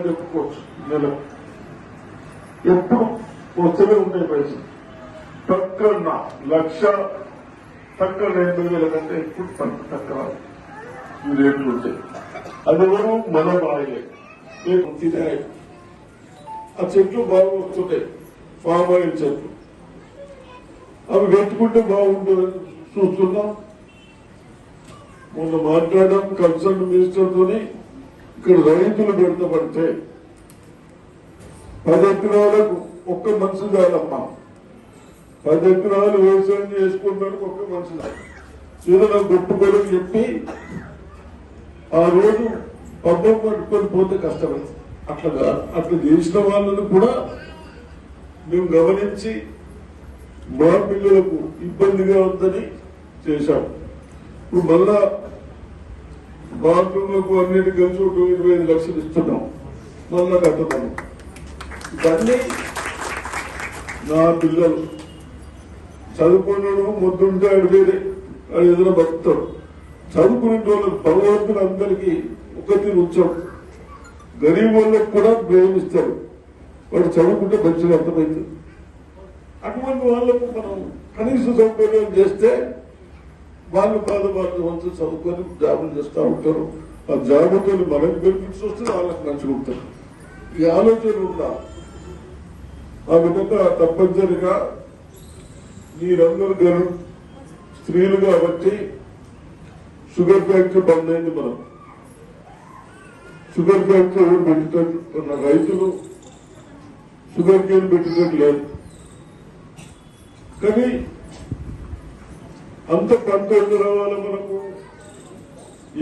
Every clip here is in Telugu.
అని చెప్పుకోవచ్చు నెల ఎప్పుడు వస్తూనే ఉంటాయి పైసలు. తక్కువ లక్ష తక్కువ రెండు వేల కంటే ఎప్పుడు తక్కువ తక్కువ ఈ రేట్లు ఉంటాయి అది ఎవరు? మన బాగా తినే ఆ చెట్లు బాగా వస్తుంటాయి. ఫామ్ ఆయిల్ చెట్లు. అవి పెట్టుకుంటే బాగుంటుందని చూస్తున్నాం. మొన్న మాట్లాడడం కన్సల్ట్ మినిస్టర్తోని ఇక్కడ రైతులు పెడతబడితే పది ఎకరాలకు ఒక్క మనిషి చాలమ్మా. పది ఎకరాలు వ్యవసాయం చేసుకున్నానికి ఒక్క మనిషి చాలు. గొప్ప చెప్పి ఆ రోజు పబ్బం పట్టుకొని పోతే కష్టమే. అట్లా అట్లా చేసిన వాళ్ళను కూడా మేము గమనించి మా పిల్లలకు ఇబ్బందిగా ఉందని చేశాం. ఇప్పుడు మళ్ళా బాత్రూంలకు అన్నిటి కలిసి ఒక ఇరవై ఐదు లక్షలు ఇస్తున్నాం. మళ్ళా కట్టుతాం ఇవన్నీ నా పిల్లలు. చదువుకున్నాడు ముద్దుంటే ఆడు వేరే. ఆడు ఏదైనా భక్తుడు చదువుకునే వాళ్ళకి భగవంతుడు అందరికీ ఒకటి ఉంచాం గరీబ్ వాళ్ళకి కూడా ప్రేమిస్తారు వాడు చదువుకుంటే మంచిగా అర్థమవుతుంది. అటువంటి వాళ్ళకు మనం కనీస సౌకర్యం చేస్తే వాళ్ళు కాదు వాళ్ళు వంతు చదువుకొని జాబులు చేస్తూ ఉంటారు. ఆ జాబుతో మనకి బెనిఫిట్స్ వస్తే వాళ్ళకి మంచిగా ఉంటారు ఈ ఆలోచన ఉందా ఆ విధంగా తప్పనిసరిగా మీరందరూ గారు స్త్రీలు కాబట్టి షుగర్ ఫ్యాక్టరీ బంద్ అయింది మనం. షుగర్ ఫ్యాక్టరీ ఎవరు రైతులు షుగర్ కేన్ పెట్టేటట్టు లేదు. కానీ అంత పంట రావాలి మనకు.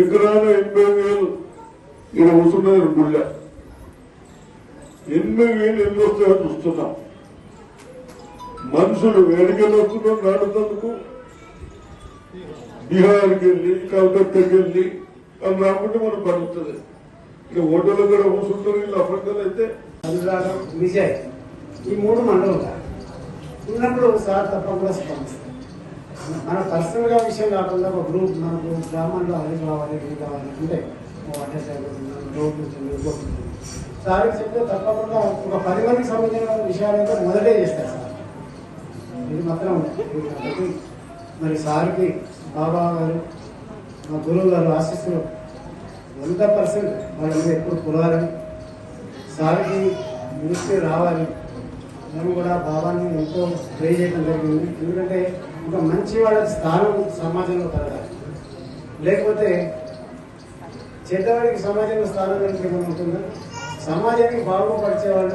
ఎకరాన ఎనభై వేలు. ఇక్కడ వస్తున్నది రెండు ఎనభై వేలు ఎన్ని వస్తాయో చూస్తున్నాం. మనుషులు వేడికలు వస్తున్నారు నాడుతందుకు బీహార్కి వెళ్ళి కలకత్తాకి వెళ్ళి అది రాకుంటే మనం పడుతుంది ఇక ఓటర్లు కూడా కూర్చుంటారు వీళ్ళు అఫ్రికలు అయితే. విజయ్ ఈ మూడు మండలం ఉన్నప్పుడు సార్ తప్పకుండా స్పందిస్తారు మన పర్సనల్గా విషయం కాకుండా ఒక గ్రూప్ మనకు గ్రామంలో అది కావాలి ఇది కావాలి అంటే వాటర్ రోడ్లు రోడ్లు సార్ చెప్తే తప్పకుండా ఒక పది మందికి సంబంధించిన విషయాలంతా మొదటే చేస్తారు సార్. ఇది మాత్రం కాబట్టి మరి సార్కి బాబా గారు మా గురువు గారు ఆశిస్తులు వంద పర్సెంట్ వాళ్ళ ఎప్పుడు కులాలని సార్కి మినిస్ట్రీ రావాలి. మేము కూడా బాబాని ఎంతో ప్రే చేయడం జరిగింది. ఎందుకంటే ఒక మంచి వాళ్ళ స్థానం సమాజంలో పెరగాలి లేకపోతే చెడ్డవాడికి సమాజంలో స్థానం అంటే ఏమైనా ఉంటుందా సమాజానికి బాగుపరిచే వాళ్ళు